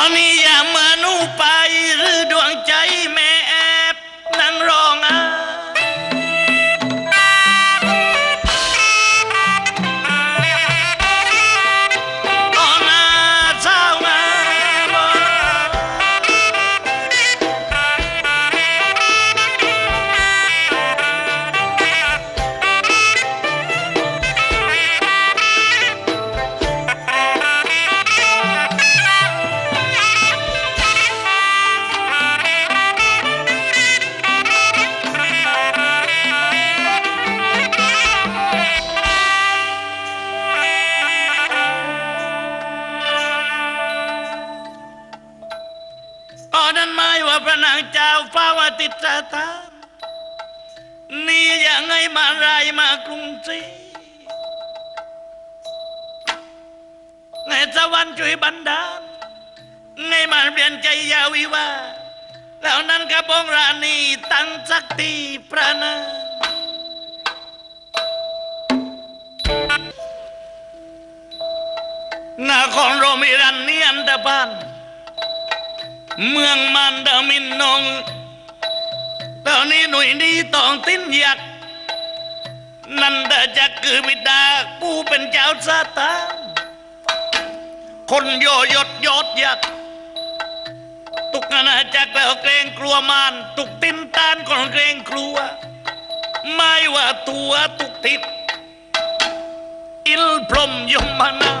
Oni manu ติตราตามนี่ยังไงมาไรมากรุงศรีไงสวรรค์ช่วยบันดาลไงมาเปลี่ยนใจยาวิวาแล้วนั้นกระบองราณีตั้งสักทีพระนางนครโรมิรันเนียนตะบาน เมืองมันดามินนง นนี้หน่วยนี้ต้องติ้นอยักนันดาจักคือบิดากูเป็นเจ้าซาตานคนโยยศยศยักตุกนาจักแล้วเกรงกลัวมาน ตุกติ้นตานก็เกรงกลัว ไม่ว่าตัวตุกทิศอิลพรมยมนา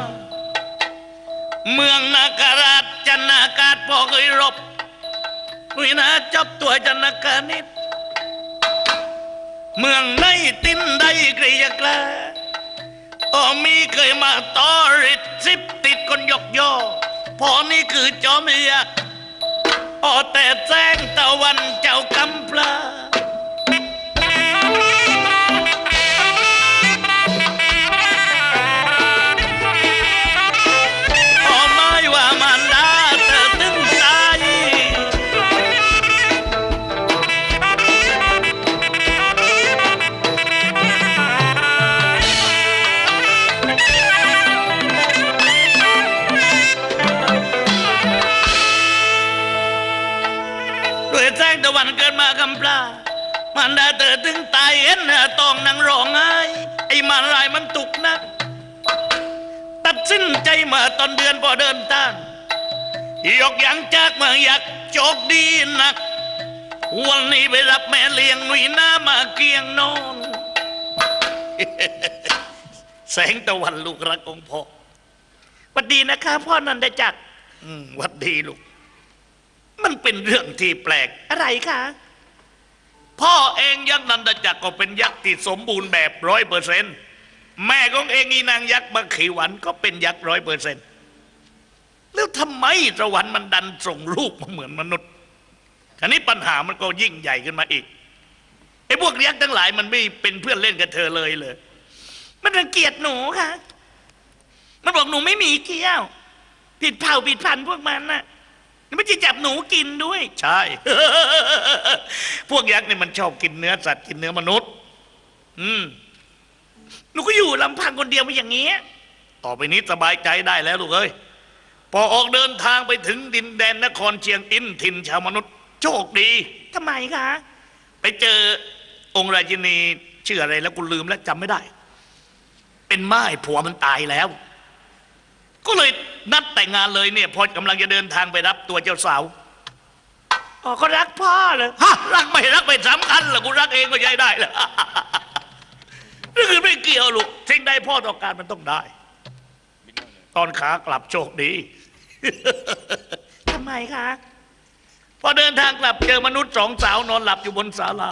เมืองนาการาชจันนากาศพอเคยรบวินาจับตัวจันนากานิด เมืองในตินได้เกรียกลาโอมีเคยมาต่อริดซิบติดคนยกย่อพอนี่คือจอมยักษ์โอแต่แจ้งตะวันเจ้ากำปลา สินใจมาตอนเดือนพอเดินทางยกยังจากเมืองอยากโชคดีนัก วันนี้ไปรับแม่เลี้ยงหนุ่ยหน้ามาเกียงนอน แสงตะวันลูกรักของพ่อหวัดดีนะคะพ่อนันดจักรอืมหวัดดีลูก มันเป็นเรื่องที่แปลกอะไรคะพ่อเองยักษ์นันดจักรก็เป็นยักษ์ที่สมบูรณ์แบบร้อยเปอร์เซ็นต์ แม่ของเองอีนางยักษ์บัขีวันก็เป็นยักษ์ร้อยเปอร์เซ็นต์แล้วทำไมสวรรค์มันดันส่งลูกมาเหมือนมนุษย์ทีนี้ปัญหามันก็ยิ่งใหญ่ขึ้นมาอีกไอ้พวกยักษ์ทั้งหลายมันไม่เป็นเพื่อนเล่นกับเธอเลยเลย มันรังเกียจหนูค่ะ มันบอกหนูไม่มีเกี้ยว ผิดเผ่าผิดพันธุ์พวกมันน่ะมันจะจับหนูกินด้วย ใช่ พวกยักษ์เนี่ยมันชอบกินเนื้อสัตว์กินเนื้อมนุษย์ อืม หนูก็อยู่ลำพังคนเดียวมาอย่างนี้ต่อไปนี้สบายใจได้แล้วลูกเอ้ยพอออกเดินทางไปถึงดินแดนนครเชียงอินถิ่นชาวมนุษย์ โชคดีทำไมคะ ไปเจอองค์ราชินีชื่ออะไรแล้วกูลืมแล้วจำไม่ได้ เป็นไม้ผัวมันตายแล้ว ก็เลยนัดแต่งงานเลยเนี่ย พอกำลังจะเดินทางไปรับตัวเจ้าสาวอ๋อก็รักพ่อเลยฮะรักไม่รักไม่สำคัญหรอกกูรักเองก็ใช้ได้แหละ นี่คือไม่เกี่ยวลูกสิ่งใดพ่อต้องการมันต้องได้ ตอนขากลับโชคดี ทำไมคะ พอเดินทางกลับเจอมนุษย์สองสาวนอนหลับอยู่บนศาลา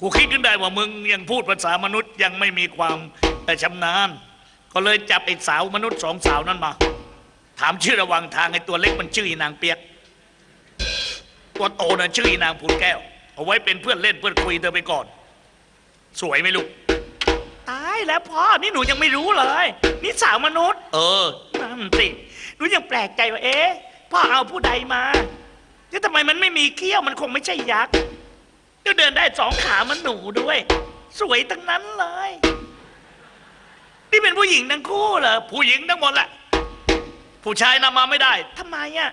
กูคิดขึ้นได้ว่ามึงยังพูดภาษามนุษย์ยังไม่มีความชำนาญ ก็เลยจับไอ้สาวมนุษย์สองสาวนั้นมา ถามชื่อระหว่างทางไอ้ตัวเล็กมันชื่ออีนางเปียก ตัวโตน่ะชื่ออีนางผูนแก้ว เอาไว้เป็นเพื่อนเล่นเพื่อนคุยเธอไปก่อน สวยไหมลูก ตายแล้วพ่อ นี่หนูยังไม่รู้เลย นี่สาวมนุษย์เออ นั่นสิหนูยังแปลกใจว่าเอ๊ะพ่อเอาผู้ใดมาแล้วทำไมมันไม่มีเขี้ยวมันคงไม่ใช่ยักษ์แล้วเดินได้สองขามันหนูด้วย สวยทั้งนั้นเลย นี่เป็นผู้หญิงทั้งคู่เหรอผู้หญิงทั้งหมดแหละ ผู้ชายนำมาไม่ได้ทำไมอะ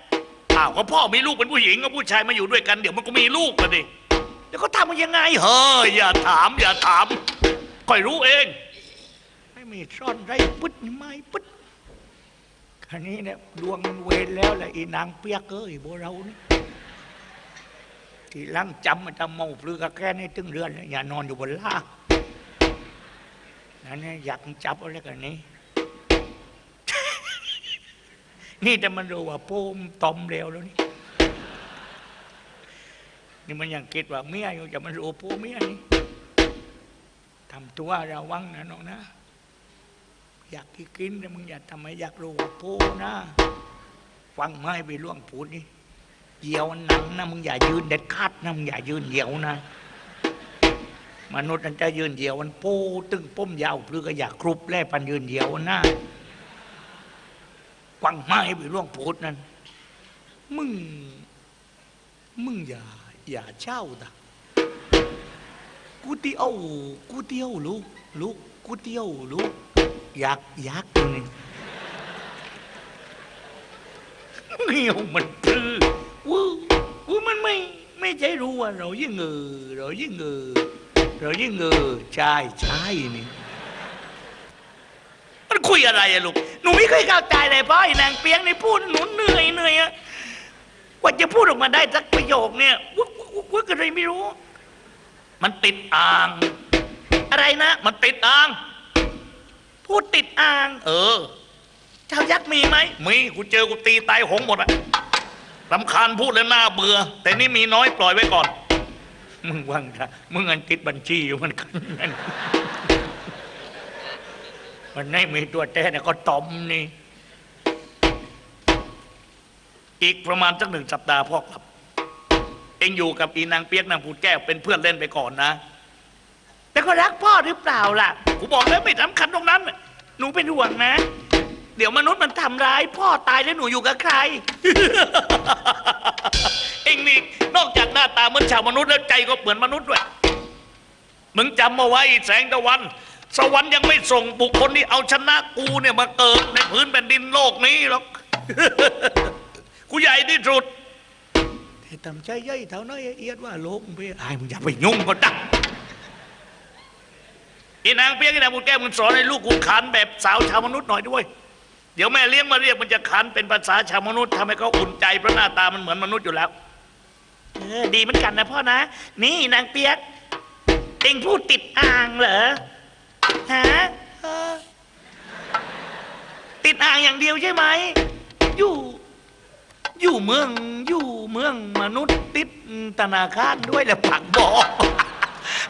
อ้าวก็พ่อมีลูกเป็นผู้หญิงก็ผู้ชายมาอยู่ด้วยกันเดี๋ยวมันก็มีลูกกันดิ แล้วเขาทำมันยังไงเฮ้ยอย่าถาม อย่าถามคอยรู้เอง ไม่มีซ่อนไรปึ๊ดไม่ปึ๊ดคันนี้เนี่ยดวงมันเวรแล้วแหละอีนางเปียกเอ้ยโบเรานี่ที่ลังจำมันจะเมาปลือกระแค่นี้ตึงเรือนเลยอย่านอนอยู่บนล่ากนั่นเนี่ยอยากจับอะไรกันนี้ นี่แต่มันรู้ว่าโป้มตอมเร็วแล้วนี่ นี่มันยังคิดว่าเมียอยู่จะมันรู้โป้เมียนี่ทำตัวระวังนะน้องนะ อยากกินแต่มึงอย่าทำให้อยากรู้ว่าโป้นะฟังไม่ไปล่วงพูดนี่เหยียวหนังนะมึงอย่ายืนเด็ดขาดนะมึงอย่ายืนเหยียวนะมนุษย์มันจะยืนเหยียวมันป้ตึงป้มยาวหรือก็อยากครุบแล่ปันยืนเหยียวนะกวางไม้ไปร่วงโพดนั้นมึง มึงอย่า อย่าเช่าตะกูเตี้ยวกูเตี้ยวลูกลูกกูเตี้ยวลูกอยากอยากตัวนี้เงี้ยวมันคือวูวูมันไม่ไม่ใช่รู้ว่าเรายิ่งเงอเรายิ่งเงอเรายิ่งเงอใช่ใช่นี่มันคุยอะไรอะลูกหนูไม่เคยเข้าใจเลยพราะไอ้นางเปียงในพูดหนูเหนื่อยเหนื่อยอะกว่าจะพูดออกมาได้สักประโยคเนี่ย กวุ้กวุ้กวุ้กอะไรไม่รู้ มันติดอ่าง อะไรนะ มันติดอ่าง พูดติดอ่าง เออ เจ้ายักษ์มีไหมมีกูเจอกูตีตายหงหมดอะลำคาญพูดแล้วหน่าเบื่อ แต่นี่มีน้อยปล่อยไว้ก่อน มึงว่างค่ะมึงอันติดบัญชีอยู่มันกันนั่นมันไม่มีตัวแท้เนี่ยก็ตอมนี่ อีกประมาณสักหนึ่งสัปดาห์พ่อครับ เองอยู่กับอีนางเปียกนางผูดแก้วเป็นเพื่อนเล่นไปก่อนนะ แต่ก็รักพ่อหรือเปล่าล่ะกูบอกแล้วไม่สำคัญตรงนั้น หนูเป็นห่วงนะ เดี๋ยวมนุษย์มันทำร้าย พ่อตายแล้วหนูอยู่กับใคร เองนี่นอกจากหน้าตาเหมือนชาวมนุษย์แล้วใจก็เหมือนมนุษย์ด้วย มึงจำมาไว้แสงตะวัน สวรรค์ยังไม่ส่งบุคคลที่เอาชนะกูเนี่ยมาเกิดในพื้นแผ่นดินโลกนี้หรอกกูใหญ่ที่สุด ทำใจย่อยเท่าน้อยเอียดว่าลกมึงไปไอ้มึงอย่าไปยุ่งก็ได้อีนางเปียกอีนางบุญแก้วมึงสอนให้ลูกกูขันแบบสาวชาวมนุษย์หน่อยด้วย เดี๋ยวแม่เลี้ยงมาเรียกมันจะขันเป็นภาษาชาวมนุษย์ทำให้เขาอุ่นใจเพราะหน้าตามันเหมือนมนุษย์อยู่แล้วเออดีเหมือนกันนะพ่อนะ นี่นางเปียกเองพูดติดอ่างเหรอฮะติดอ่างอย่างเดียวใช่ไหมอยู่ อยู่เมืองอยู่เมืองมนุษย์ติดธนาคารด้วยแหละผักบอก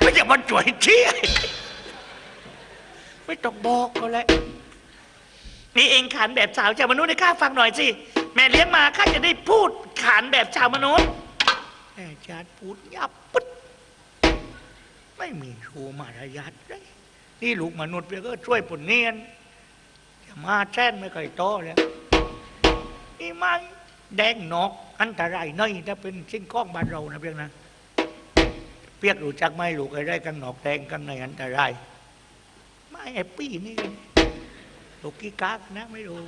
ไม่จะมาจ่วยเชี่ยไม่ต้องบอกก็แล้วนี่เองขานแบบสาวชาวมนุษย์ให้ข้าฟังหน่อยสิแม่เลี้ยงมาข้าจะได้พูดขานแบบชาวมนุษย์แม่ชาติพูดยับปึ๊ดไม่มีรูมารยาทเลยนี่ลูกมนุษย์เพื่อก็ช่วยผลเนียนจะมาแช่นไม่เคยโตแล้วนี่มัน แดงนอกอันตรายน้อยถ้าเป็นสิ่งของบ้านเรานะเพียงนะเปียกรู้จักไหมลูกไอ้ได้กังนอกแดงกังในอันตรายไม่ไอ้ปี้นี่ลูกกี้กากนะไม่รู้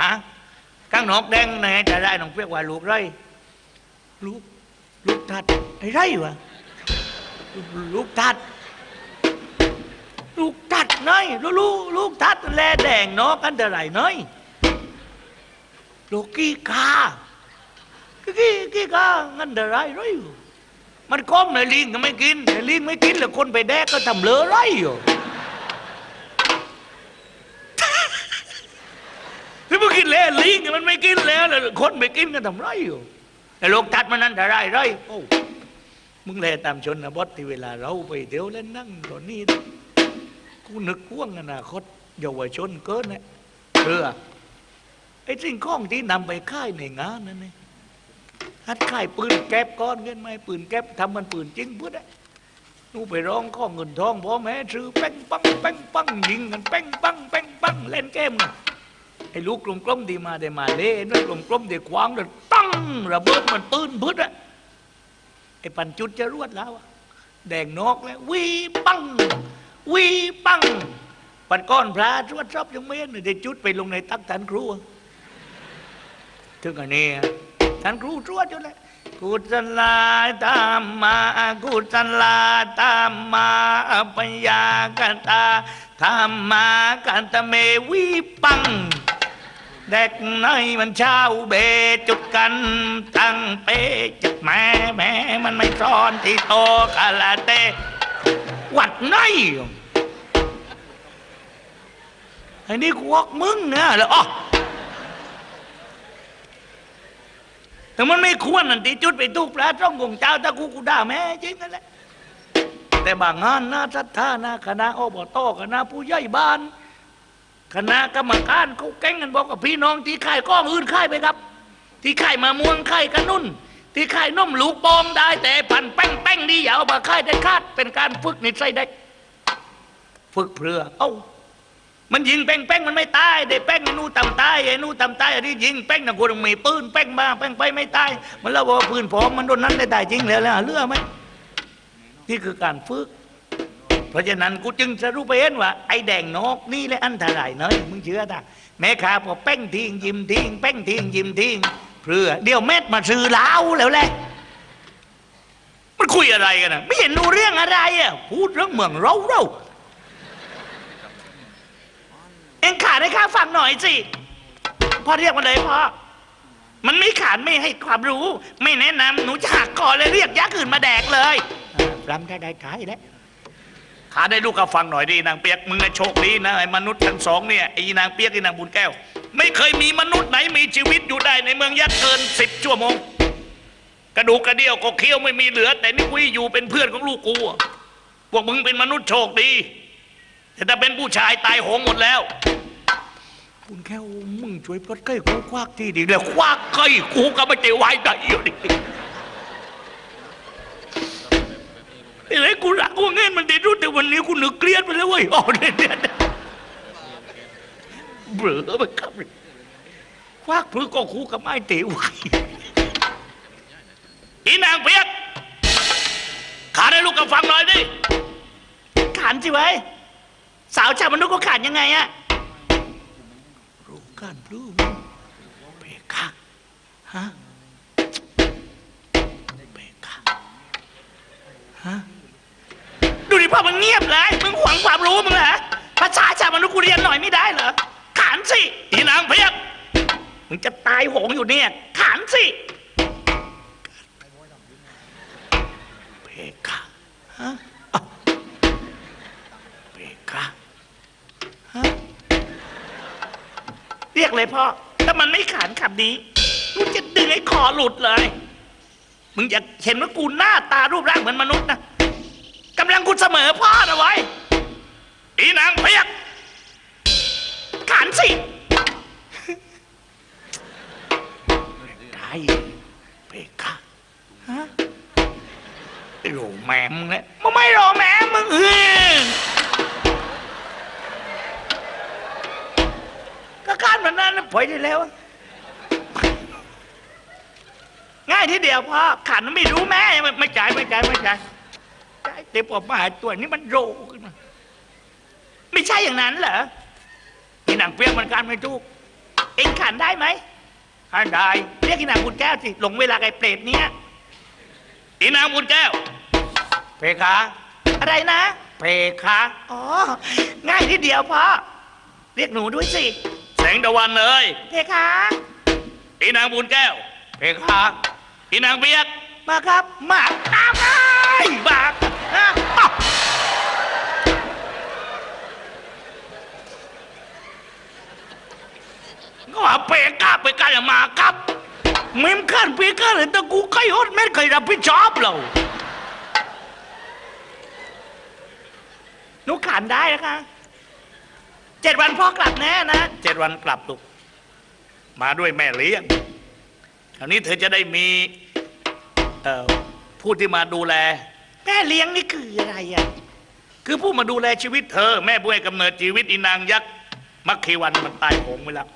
ฮะกังนอกแดงในอันตรายน้องเปียกว่าลูกไรลูกลูกทัดไอ้ไรวะลูกทัดลูกทัดน้อยลูกลูกทัดแลแดงนาะกันเท่าไหร่น้อยลูกกี้กา กี้กี้กางันเท่าไร่ร้อยมันก้มในลิงก็ไม่กินในลิงไม่กินแล้วคนไปแดกก็ทำเลอะไรอยู่แล้วมันกินแล้วลิงมันไม่กินแล้วแล้วคนไม่กินก็ทำไรอยู่แต่ลูกทัดมันนั่นเท่าไรไรโอ้มึงแลตามชนนะบดที่เวลาเราไปเดี๋ยวเล่นนั่งตอนนี้กูนึกว่วงอนาคตเยาวชนเกินนะเออไอ้สิ่งของที่นำไปค่ายในงานนั่นนี่ ฮัดค่ายปืนแก๊ปก้อนเงินไหมปืนแก๊ปทำมันปืนจริงพุทธะนู่ไปร้องข้อเงินทองพ่อแม่ซื้อแป้งปังแป้งปังยิงกันแป้งปังแป้งปังเล่นเกมกันไอ้ลูกกลมๆที่มาได้มาเล่นด้วยกลมๆที่ควางเลยตั้งระเบิดมันปืนพุทธะไอ้ปันจุดจะรวดแล้วแดงนอกแล้ววีปังวีปังปันก้อนพระรวดชอบยังไม่เห็นเลยได้จุดไปลงในตักฐานครัวถึงอันนี้ ท่านครูตรวจอยู่แล้วกุศลาตามมากุศลาตามมาปัญญากตาธรรมากันตะเมวิปังเด็กน้อยมันเช่าเบจุดกัน ตั้งเปจุดแม่แม่มันไม่ซ่อนที่โตกาลาเตวัดไหนไอ้นี่กวกมึงเนี่ยเหรออ๋อ แต่มันไม่ควรนั่นที่จุดไปทุกพระจ้องของเจ้าถ้ากูกูด่าแม่จริงนั่นแหละแต่บางงานนะทัศท่านะคณะอบตคณะผู้ใหญ่บ้าน คณะกรรมการเขาแก้งกันบอกกับพี่น้องที่ค่ายก้องอื่นค่ายไปครับ ที่ค่ายมาม่วงค่ายกันนุ่น ที่ค่ายนมลูกบองได้ แต่พันแป้งแป้งดีอย่าเอามาค่ายได้คาดเป็นการฝึกนิสัยเด็กฝึกเพื่อ เอ้า มันยิงแป้งแป้งมันไม่ตายได้แป้งไอ้นู่ต่ำตายไอ้นู่ต่ำตายอันนี้ยิงแป้งนะคนมีปืนแป้งมาแป้งไปไม่ตายมันแล้วว่าปืนผมมันโดนนั้นได้ตายจริงแล้วแล้วเลือไหมนี่คือการฝึก เพราะฉะนั้นกูจึงสรุปไปเห็นว่า ไอ้แดงนกนี่แหละอันตรายเนยมึงเชื่อตาแม่ค้าพอแป้งทิ้งยิ้มทิ้งแป้งทิ้งยิ้มทิ้งเพื่อเดี๋ยวเม็ดมาซื้อเหล้าแล้วแหละมันคุยอะไรกันนะไม่เห็นรู้เรื่องอะไรอะพูดเรื่องเมืองเราเรา เอ็งขาดให้ข้าฟังหน่อยสิพ่อเรียกมาเลยพ่อมันไม่ขาดไม่ให้ความรู้ ไม่แนะนำหนูจะหักคอเลยเรียกยักษ์อื่นมาแดกเลยรำได้ได้ขายแล้ว ขาได้ลูกก็ฟังหน่อยดินางเปียกมึงอะโชคดีนะไอ้มนุษย์ทั้งสองเนี่ยไอ้นางเปียกไอ้นางบุญแก้ว ไม่เคยมีมนุษย์ไหนมีชีวิตอยู่ได้ในเมืองยักษ์เกินสิบชั่วโมง กระดูกกระเดี่ยวก็เคี้ยวไม่มีเหลือ แต่นี่กูอยู่เป็นเพื่อนของลูกกูอะพวกมึงเป็นมนุษย์โชคดี แต่ถ้าเป็นผู้ชายตายโหงหมดแล้ว คุณแก้วมึงช่วยปลดไก่กูควักที่ดีแล้วควักไก่กูก็ไม่ใจไหวได้อยู่ดิไอ้ไรกูรักกูเงินมันดีรู้แต่วันนี้กูนึกเครียดไปแล้วเว้ยอ๋อเนี่ยเนี่ยเนี่ยเบื่อไปครับควักพื้ก็คู่กับไม้เต๋ไว้อีนางเปียกขาดให้ลูกกับฟังหน่อยดิขานสิไว้ย สาวชาวมนุษย์ก็ขานยังไงอะรู้กันรู้เปกะฮะเปกะฮะดูดิพ่อมึงเงียบเลยมึงหวังความรู้มึงเหรอภาษาชาวมนุษย์กูเรียนหน่อยไม่ได้เหรอขานสิอีนางเพียกมึงจะตายโหงอยู่เนี่ยขานสิเพกะฮะ เรียกเลยพ่อ ถ้ามันไม่ขานคำนี้กูจะดึงไอ้คอหลุดเลย มึงอยากเห็นว่ากูหน้าตารูปร่างเหมือนมนุษย์นะกำลังกูเสมอพ่อนะไว้อีนางเพียกขานสิได้เปกะฮะโหแม่มึงเนี่ยมึงไม่รแม่มึงเออ ก็การแบบนั้นนะปล่อยได้แล้ว ง่ายทีเดียวพ่อขันไม่รู้แม่ไม่ไม่จ่ายไม่จ่ายไม่จ่ายใช่แต่พอมาหาตัวนี้มันโรขึ้นมาไม่ใช่อย่างนั้นเหรอที่นางเปียกมันการไม่ถูกเองขันได้ไหมขันได้เรียกที่นางบุญแก้วสิหลงเวลาไอ้เปรตเนี้ยอีนางบุญแก้ว เพคะอะไรนะ เพคะอ๋อง่ายทีเดียวพ่อเรียกหนูด้วยสิ แสงตะวันเลยเพคะอีนางบุญแก้ว เพคะอีนางเปียกมาครับมาตามไอ้บากนะอ้าวก็ว่าเปกาเปกาอย่ามาครับเมมขันเปกาเลยแต่กูใครฮดไม่เคยรับผิดชอบเราหนูขานได้นะคะ เจ็ดวันพ่อกลับแน่นะเจ็ดวันกลับลูกมาด้วยแม่เลี้ยงคราวนี้เธอจะได้มีเอ่อผู้ที่มาดูแล แม่เลี้ยงนี่คืออะไรอะคือผู้มาดูแลชีวิตเธอ แม่บุ้ยกำเนิดชีวิตอีนางยักษ์มัคคีวันมันตายโหงไปแล้ว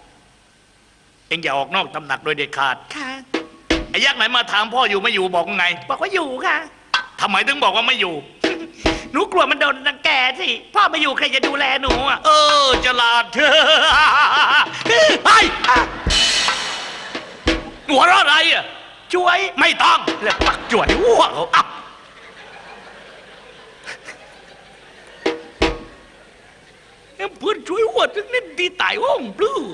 เอ็งอย่าออกนอกตำหนักโดยเด็ดขาดค่ะ ไอ้ยักษ์ไหนมาถามพ่ออยู่ไม่อยู่บอกว่าไง บอกว่าอยู่ค่ะทำไมถึงบอกว่าไม่อยู่ หนูกลัวมันโดนรังแกสิพ่อไม่อยู่ใครจะดูแลหนูอะเออจลาดเธอไปหัวเราะอะไรอะช่วยไม่ต้องแล้วปักจวยอ้วกอะเพื่อนช่วยหัวถึงนิดดีตายว่องปลื้ม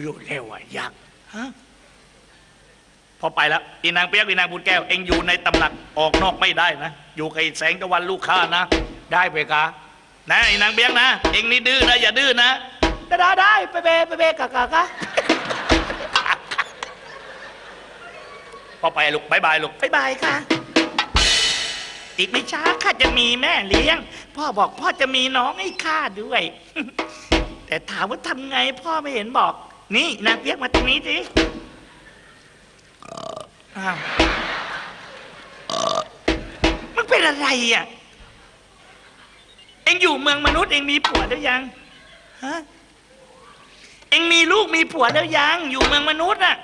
อยู่แล้วอะยังฮะ อไปแล้วอีนางเปียกอีนางบุญแก้ว เองอยู่ในตำหนักออกนอกไม่ได้นะ อยู่กับไอ้แสงตะวันลูกค้านะ ได้ไปกะนะไอ้นางเปียกนะ เองนี่ดื้อนะอย่าดื้อนะได้ได้ไปเบไปเบกะกะกะพอไปลูกบายบายลูกบายบายค่ะอีกไม่ช้าข้าจะมีแม่เลี้ยง พ่อบอกพ่อจะมีน้องให้ข้าด้วย แต่ถามว่าทำไงพ่อไม่เห็นบอก นี่นางเปียกมาตรงนี้สิ อ้าวมันเป็นอะไรอะ เอ็งอยู่เมืองมนุษย์เอ็งมีผัวแล้วยัง ฮะ เอ็งมีลูกมีผัวแล้วยัง อยู่เมืองมนุษย์อะ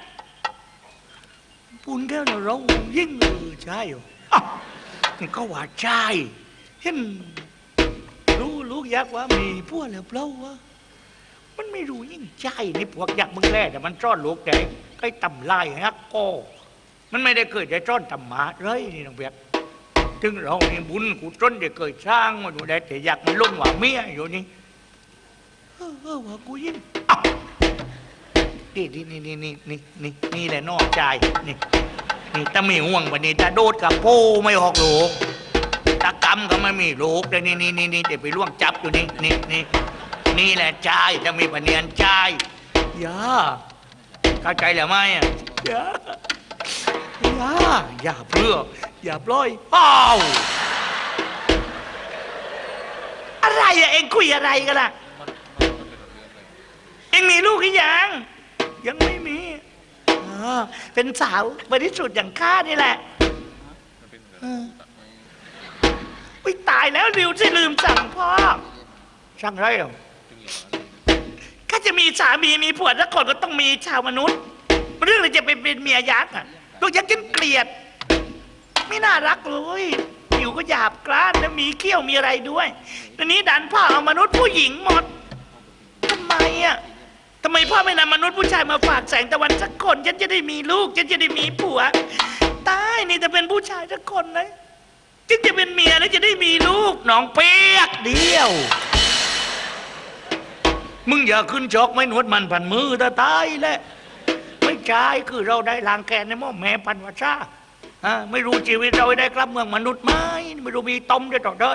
ปูนแก้วเรายิ่งเออใช่เหรออ้าวมันก็ว่าใช่เห็นรู้ลูกยักษ์ว่ามีพวแล้วเปล่าวะมันไม่รู้ยิ่งใจในพวกยักษ์มึงแร่แต่มันซ่อนลูกแต่ไอ้ตำลายฮักโก็ มันไม่ได้เกิดได้ซ่อนตำหมาเลยนี่น้องเบียกถึงเราเนี่บุญกุศลได้เกิดสร้างมาอยู่ได้แต่ยักมันลงว่าเมียอยู่นี่เออเออว่ากูยิ่งอ้าวนี่นี่นี่นี่นี่นี่นี่นี่แหละนอกใจนี่นี่ถ้ามีห่วงวันนี้ถ้าโดดกับโพไม่ออกลูกตากำก็ไม่มีลูกเลยนี่นี่นี่นี่เดี๋ยวไปล่วงจับอยู่นี่นี่นี่นี่แหละใจถ้ามีปะเนียนใจย่าเข้าใจหรือไม่อะย่า อย่าอย่าเพื่อ อย่าปล่อยอ้าวอะไรอะเอ็งคุยอะไรกันล่ะ เอ็งมีลูกหรือยัง ยังไม่มีอ๋อเป็นสาวบริสุทธิ์อย่างข้านี่แหละเอออุ๊ยตายแล้วริวที่ลืมสั่งพ่อสั่งไรเหรอข้าจะมีสามีมีผัวสักคนก็ต้องมีชาวมนุษย์ เรื่องอะไรจะไปเป็นเมียยักษ์อะ ลูกยักษ์ฉันเกลียด ไม่น่ารักเลยผิวก็หยาบกร้านแล้วมีเขี้ยวมีอะไรด้วยทีนี้ดันพ่อเอามนุษย์ผู้หญิงหมดทำไมอะทำไมพ่อไม่นำมนุษย์ผู้ชายมาฝากแสงตะวันสักคนฉันจะได้มีลูกฉันจะได้มีผัวตายนี่จะเป็นผู้ชายสักคนนะฉันจะเป็นเมียแล้วจะได้มีลูกน้องเปียกเดียว มึงอย่าขึ้นจอกไม่หนวดมันพันมือตาตายแหละไม่ ใช่คือเราได้ลางแกนในหม้อแม่พันวชาฮะไม่รู้ชีวิตเราได้กลับเมืองมนุษย์ไหมไม่รู้มีต้มได้ต่อได้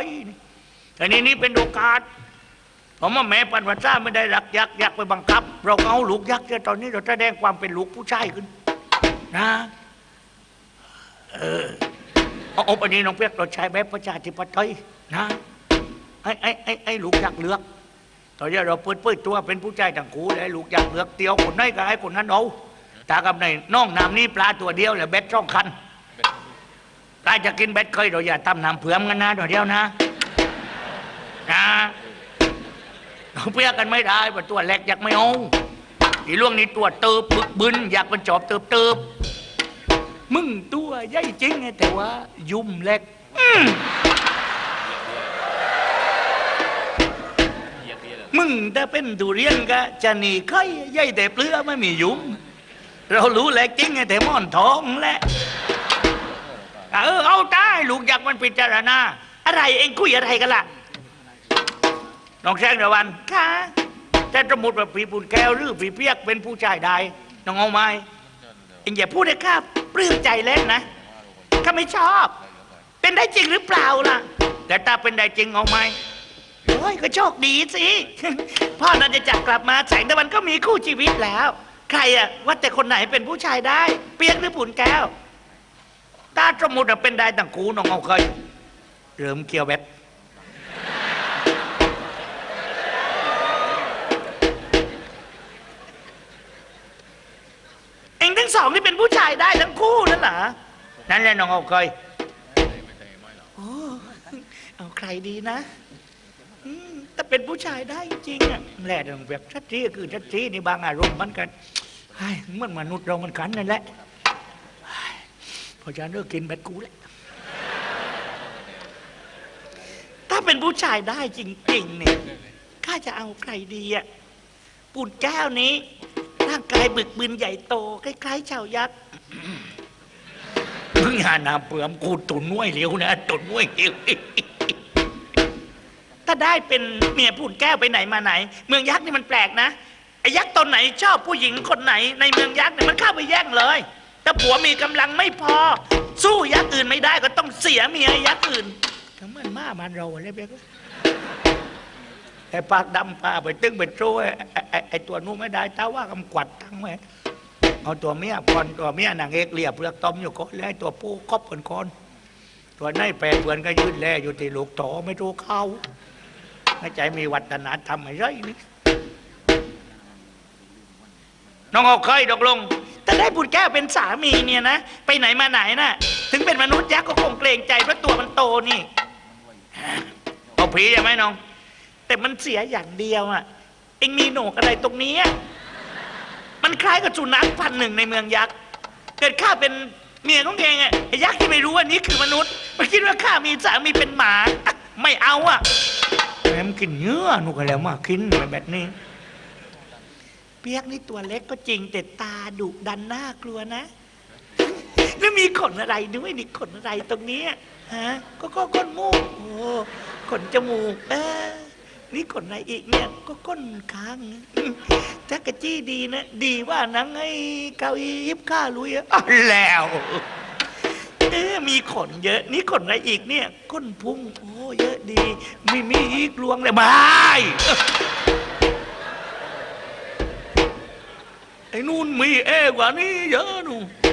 แต่นี่นี่เป็นโอกาสผมว่าแม่ปันวัชชาไม่ได้รักยักษ์ยักไปบังคับ เราเอาลูกยักษ์เสียตอนนี้เราแสดงความเป็นลูกผู้ชายขึ้นนะเออเอาเอาอันนี้น้องเปียกเราใช้แบบประชาธิปไตยนะไอ้ไอ้ไอ้ไอ้ลูกยักษ์เลือกตอนนี้เราเปิดเผยตัวเป็นผู้ชายทั้งคู่เลยลูกยักษ์เลือกเตียวคนไหนก็ให้คนนั้นเอา ตากับในน้องน้ำนี้ปลาตัวเดียวแหละเบ็ดช่องคันปลาจะกินเบ็ดเคยเราอย่าทำน้ำเผื่อมกันนะตัวเดียวนะนะเราเปียกันไม่ได้ว่าตัวเล็กอยากไม่เอาอีล่วงนี้ตัวเติบบึกบึนอยากเป็นจอบเติบเติบมึงตัวใหญ่จริงไงแต่ว่า ยุ่มเล็กมึงถ้าเป็นดุเรียนก็จะหนีไข่ใหญ่แต่เปลือกไม่มียุ่ม เรารู้เล็กจริงไงแต่ม่อนทองแหละเออเอาตายลูกอยากมันพิจารณาอะไรเองคุยอะไรกันล่ะน้องแซงตะวันค่ะแต่สมมติว่าผีปุ่นแก้วหรือผีเปียกเป็นผู้ชายได้น้องเอาไหมเองอย่าพูดเลยครับปลื้มใจเล่นนะข้าไม่ชอบ เป็นได้จริงหรือเปล่าล่ะ แต่ถ้าเป็นได้จริงเอาไหมโอ้ยก็โชคดีสิพ่อนันจะจักกลับมาแสงตะวันก็มีคู่ชีวิตแล้ว ใครอะว่าแต่คนไหนเป็นผู้ชายได้ เปียกหรือปุ่นแก้วถ้าสมมติว่าเป็นได้ต่างคู่น้องเอาเคยเริ่มเกี่ยวแบบเองทั้งสองนี่เป็นผู้ชายได้ทั้งคู่นั่นเหรอนั่นแหละน้องเอาเคยเอาใครดีนะ อืมแต่เป็นผู้ชายได้จริงอะแหละน้องแบบชัดจีคือชัดจีนี่บางอารมณ์มันกันไอ้มันมนุษย์เรามันขันนั่นแหละพอจะเลิกกินแบบกูแหละถ้าเป็นผู้ชายได้จริงๆเนี่ยข้าจะเอาใครดีอะปูนแก้วนี้ ร่างกายบึกบึนใหญ่โตคล้ายๆชาวยักษ์มึงหานาเปลือมกูตุนน้วยเหลียวนะตุนน้วยเหลียว ได้เป็นเมียพูนแก้วไปไหนมาไหน เมืองยักษ์นี่มันแปลกนะไอ้ยักษ์ตนไหนชอบผู้หญิงคนไหน ในเมืองยักษ์เนี่ยมันเข้าไปแย่งเลยถ้าผัวมีกำลังไม่พอ สู้ยักษ์อื่นไม่ได้ก็ต้องเสียเมียยักษ์อื่นทำไมมามันเราอะไรเบี้ยไอ้ปากดำปาไปตึ้งไปโจ้ไอ้ไอ้ไอ้ไอ้ตัวนู้นไม่ได้แต่ว่ากำกวัดทั้งแม่เอาตัวเมียพรตัวเมียนางเอกเรียบเปลือกต้มอยู่ก่อนแล้วไอ้ตัวผู้คบคนคนตัวในแปรเปือนก็ยืนแลอยู่ที่ลูกโตไม่รู้เขา ไม่ใจมีวัฒนธรรมอะไรนี่น้องเอาเคยตกลงแต่ได้บุญแก้วเป็นสามีเนี่ยนะ ไปไหนมาไหนน่ะ ถึงเป็นมนุษย์ยักษ์ก็คงเกรงใจเพราะตัวมันโตนี่เอาผีใช่ไหมน้อง แต่มันเสียอย่างเดียวอะ เอ็งมีโหนกอะไรตรงนี้อะมันคล้ายกับสุนัขพันธุ์หนึ่งในเมืองยักษ์ เกิดข้าเป็นเมียของเองอะไอ้ยักษ์ที่ไม่รู้ว่านี่คือมนุษย์ มันคิดว่าข้ามีสามีเป็นหมาอะไม่เอาอะ แม่มกินเนื้อหนูก็แล้วมากินแบบนี้ เปียกนี่ตัวเล็กก็จริงแต่ตาดุดันน่ากลัวนะแล้วมีขนอะไรด้วยนี่ขนอะไรตรงนี้ฮะก็ก็ก้นมูกโอ้ขนจมูกเออนี่ขนอะไรอีกเนี่ยก็ก้นค้างจักกะจี้ดีนะ ดีว่านังไอ้เกาอียิบข้าลุยอะแล้ว อ๊ะมีขนเยอะ นี่ขนอะไรอีกเนี่ยก้นพุงโอ้เยอะดี มีมีอีกลวงเลยไม่ไอ้นู่นมีเอกว่านี้เยอะหนูน